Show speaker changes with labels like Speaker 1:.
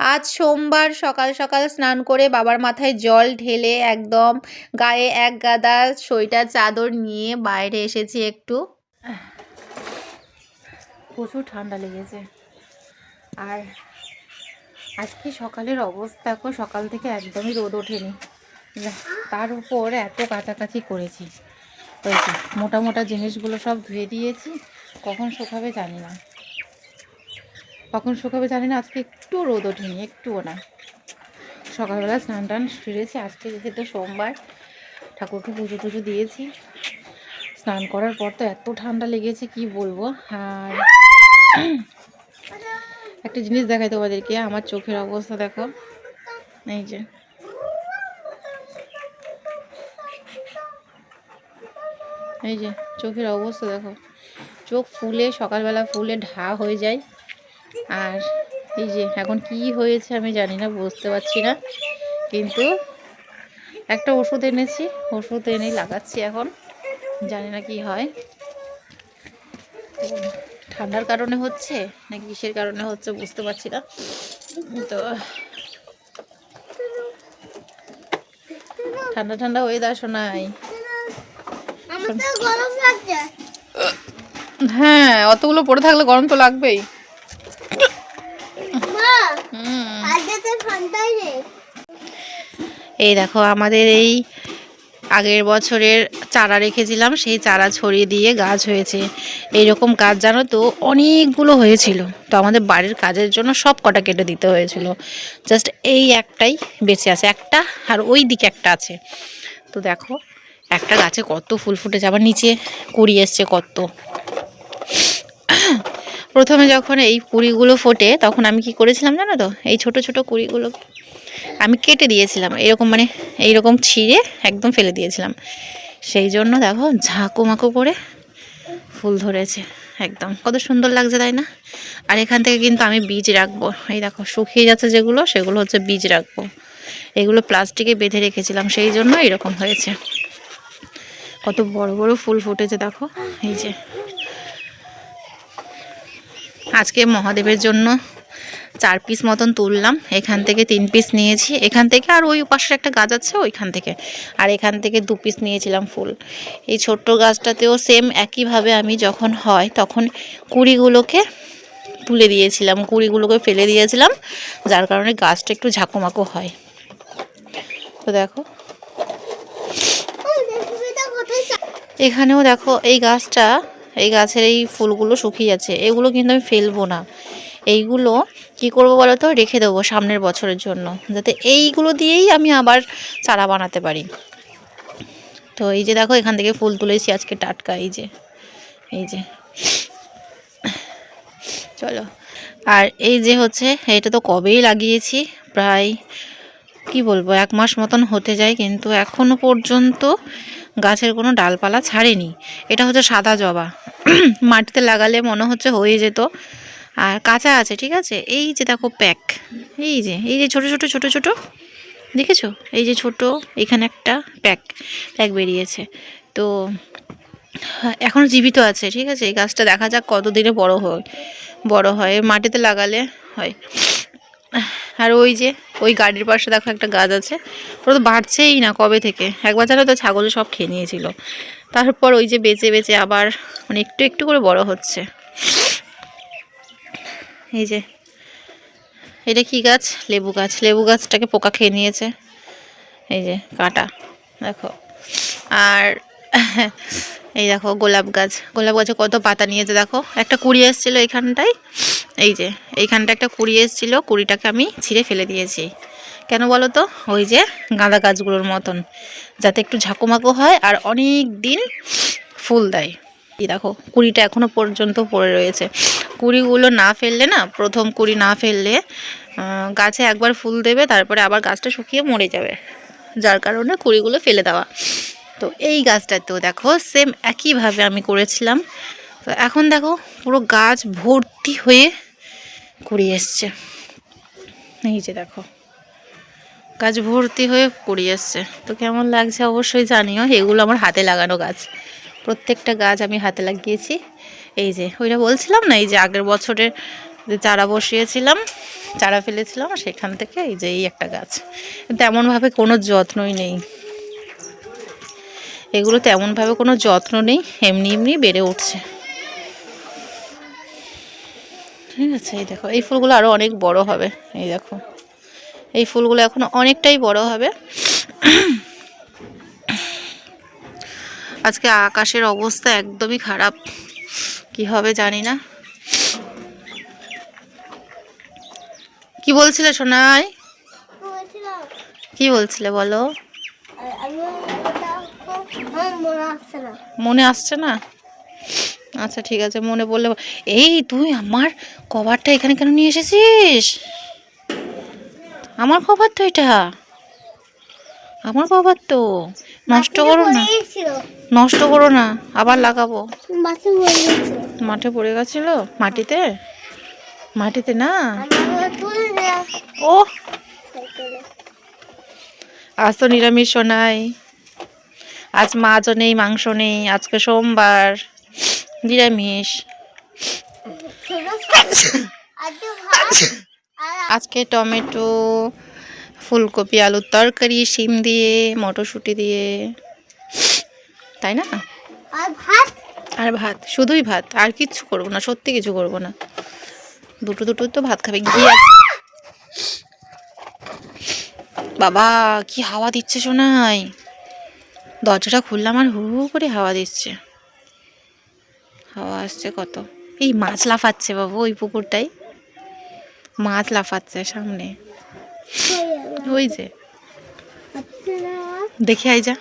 Speaker 1: আজ সোমবার সকাল সকাল স্নান করে বাবার মাথায় জল ঢেলে একদম গায়ে এক গাদা সোয়েটার চাদর নিয়ে বাইরে এসেছি একটু। প্রচুর ঠান্ডা লেগেছে। আর আজকে সকালের অবস্থা সকাল থেকে একদমই রোদ ওঠেনি। তার উপর এত কাছাকাছি করেছি। মোটা মোটা জিনিসগুলো সব ধুয়ে দিয়েছি, কখন শুকাবে জানি না। কখন শুকাবে জানি না, আজকে একটু রোদ ওঠেনি, একটুও না। সকালবেলা স্নান টান ফিরেছি আজকে যেহেতু সোমবার, ঠাকুরকে পুজো টুজো দিয়েছি। স্নান করার পর তো এত ঠান্ডা লেগেছে, কি বলব? আর একটা জিনিস দেখাই তোমাদেরকে, আমার চোখের অবস্থা দেখো। এই যে। এই যে, চোখের অবস্থা দেখো। চোখ ফুলে, সকালবেলা ফুলে, ঢা হয়ে যায়। আর এই যে এখন কি হয়েছে আমি জানি না বুঝতে পারছি না। কিন্তু একটা ওষুধ এনেছি ওষুধ এনে লাগাচ্ছি এখন। জানি না কি হয়। ঠান্ডার কারণে হচ্ছে নাকি কিসের কারণে হচ্ছে বুঝতে পারছি না। তো ঠান্ডা ঠান্ডা ওয়েদার শোনাই। হ্যাঁ অতগুলো পড়ে থাকলে গরম তো লাগবেই
Speaker 2: মা
Speaker 1: হুম
Speaker 2: আজকে তো ঠান্ডাই নেই
Speaker 1: এই দেখো, আমাদের এই আগের বছরের চারা রেখেছিলাম, সেই চারা ছড়িয়ে দিয়ে গাছ হয়েছে। এইরকম গাছ জানো তো, অনেকগুলো হয়েছিল। তো আমাদের বাড়ির কাজের জন্য সব কটা কেটে দিতে হয়েছিল। জাস্ট এই একটাই বেঁচে আছে, একটা আর ওই দিকে একটা আছে। তো দেখো, একটা গাছে কত ফুল ফুটেছে, আবার নিচে কুড়ি এসছে কত। প্রথমে যখন এই কুড়িগুলো ফোটে, তখন আমি কি করেছিলাম জানো তো, এই ছোট ছোট কুড়িগুলো আমি কেটে দিয়েছিলাম, এরকম মানে এইরকম ছিঁড়ে একদম ফেলে দিয়েছিলাম। সেই জন্য দেখো ঝাঁকো মাকো করে ফুল ধরেছে একদম। কত সুন্দর লাগছে তাই না? আর এখান থেকে কিন্তু আমি বীজ রাখব। এই দেখো শুকিয়ে যাচ্ছে যেগুলো, সেগুলো হচ্ছে বীজ রাখব। এগুলো প্লাস্টিকে বেঁধে রেখেছিলাম, সেই জন্য এরকম হয়েছে। কত বড় বড় ফুল ফুটেছে দেখো, এই যে। আজকে মহাদেবের জন্য চার পিস মতন তুললাম। এখান থেকে তিন পিস নিয়েছি। এখান থেকে আর ওই পাশের একটা গাছ আছে ওইখান থেকে। আর এখান থেকে দু পিস নিয়েছিলাম ফুল। এই ছোট্ট গাছটাতেও সেম একইভাবে আমি যখন হয় তখন কুড়িগুলোকে তুলে দিয়েছিলাম। কুড়িগুলোকে ফেলে দিয়েছিলাম, যার কারণে গাছটা একটু ঝাঁকুমাকু হয়। তো দেখো। এখানেও দেখো এই গাছটা, এই গাছের এই ফুলগুলো শুকিয়ে যাচ্ছে। এগুলো কিন্তু আমি ফেলব না। এইগুলো কি করব বলো তো? রেখে দেবো সামনের বছরের জন্য। যাতে এইগুলো দিয়েই আমি আবার চারা বানাতে পারি। তো এই যে দেখো, এখান থেকে ফুল তুলেছি আজকে টাটকা, এই যে এই যে। চলো, আর এই যে হচ্ছে, এটা তো কবেই লাগিয়েছি, প্রায়, কি বলব, এক মাস মতন হতে যায়, কিন্তু এখনও পর্যন্ত গাছের কোনো ডালপালা ছাড়েনি। এটা হচ্ছে সাদা জবা। মাটিতে লাগালে মনে হচ্ছে হয়ে যেত। আর কাঁচা আছে, ঠিক আছে? এই যে দেখো প্যাক। এই যে এই যে ছোট ছোট ছোট ছোট। দেখেছ? এই যে ছোট, এখানে একটা প্যাক প্যাক বেরিয়েছে। তো এখনও জীবিত আছে, ঠিক আছে? এই গাছটা দেখা যাক কতদিনে বড় হয় বড় হয়। মাটিতে লাগালে হয়। আর ওই যে, ওই গাড়ির পাশে দেখো একটা গাছ আছে। ওটা তো বাড়ছেই না কবে থেকে? একবার জানো তো ছাগলে সব খেয়ে নিয়েছিল। তারপর ওই যে বেঁচে বেঁচে আবার মানে একটু একটু করে বড় হচ্ছে। এই যে, এটা কি গাছ? লেবু গাছ। লেবু গাছটাকে পোকা খেয়ে নিয়েছে। এই যে, কাটা। দেখো। আর এই দেখো, গোলাপ গাছ। গোলাপ গাছে কত পাতা নিয়েছে দেখো। একটা কুড়ি এসেছিল এইখানটায় এই যে, এইখানটা একটা কুড়ি এসেছিল। কুড়িটাকে আমি ছিঁড়ে ফেলে দিয়েছি। কেন বলো তো? ওই যে, গাঁদা গাছগুলোর মতন। যাতে একটু ঝাঁকুমাকু হয় আর অনেক দিন ফুল দেয়। এই দেখো, কুড়িটা এখনও পর্যন্ত পড়ে রয়েছে। কুড়িগুলো না ফেললে না, প্রথম কুড়ি না ফেললে গাছে একবার ফুল দেবে, তারপরে আবার গাছটা শুকিয়ে মরে যাবে। যার কারণে কুড়িগুলো ফেলে দেওয়া। তো এই গাছটাতেও দেখো সেম একইভাবে আমি করেছিলাম। তো এখন দেখো, পুরো গাছ ভর্তি হয়ে কুড়ি এসছে। এই যে দেখো, গাছ ভর্তি হয়ে কুড়ি এসছে। তো কেমন লাগছে অবশ্যই জানিও, এগুলো আমার হাতে লাগানো গাছ। প্রত্যেকটা গাছ আমি হাতে লাগিয়েছি। এই যে, ওইটা বলছিলাম না, এই যে আগের বছরের যে চারা বসিয়েছিলাম, চারা ফেলেছিলাম সেখান থেকে এই যে এই একটা গাছ। তেমনভাবে কোনো যত্নই নেই। এগুলো তেমনভাবে কোনো যত্ন নেই, এমনি এমনি বেড়ে উঠছে। ঠিক আছে, এই দেখো, এই ফুলগুলো আরও অনেক বড় হবে, এই দেখো। এই ফুলগুলো এখন অনেকটাই বড় হবে। আজকে আকাশের অবস্থা একদমই খারাপ। কি হবে জানি না। কি বলছিলে সোনাই? কি বলছিলে বলো?
Speaker 2: মনে আসছে না?
Speaker 1: আচ্ছা ঠিক আছে, মনে পড়লে এই তুই আমার কভারটা এখানে কেন নিয়ে এসেছিস? আমার কভার তো এটা। আমার বাবার তো। নষ্ট করো না। নষ্ট করো না আবার লাগাবো। মাঠে পড়ে গেছিল? মাটিতে? মাটিতে না? ও আজ তো নিরামিষ নাই। আজ মাছও নেই মাংস নেই। আজকে সোমবার। নিরামিষ।
Speaker 2: আজকে
Speaker 1: টমেটো। ফুলকপি আলুর তরকারি শিম দিয়ে মটরশুঁটি দিয়ে। তাই না?
Speaker 2: আর ভাত?
Speaker 1: আর ভাত শুধুই ভাত আর কিচ্ছু করব না সত্যি কিছু করব না। দুটো দুটো তো ভাত খাবে গিয়ে বাবা কি হাওয়া দিচ্ছে শোনাই দরজাটা খুললাম আর হু হু করে হাওয়া দিচ্ছে। হাওয়া আসছে কত? এই মাছ লাফাচ্ছে বাবু ওই পুকুরটাই। মাছ লাফাচ্ছে সামনে। ওই যে। দেখে আই যা।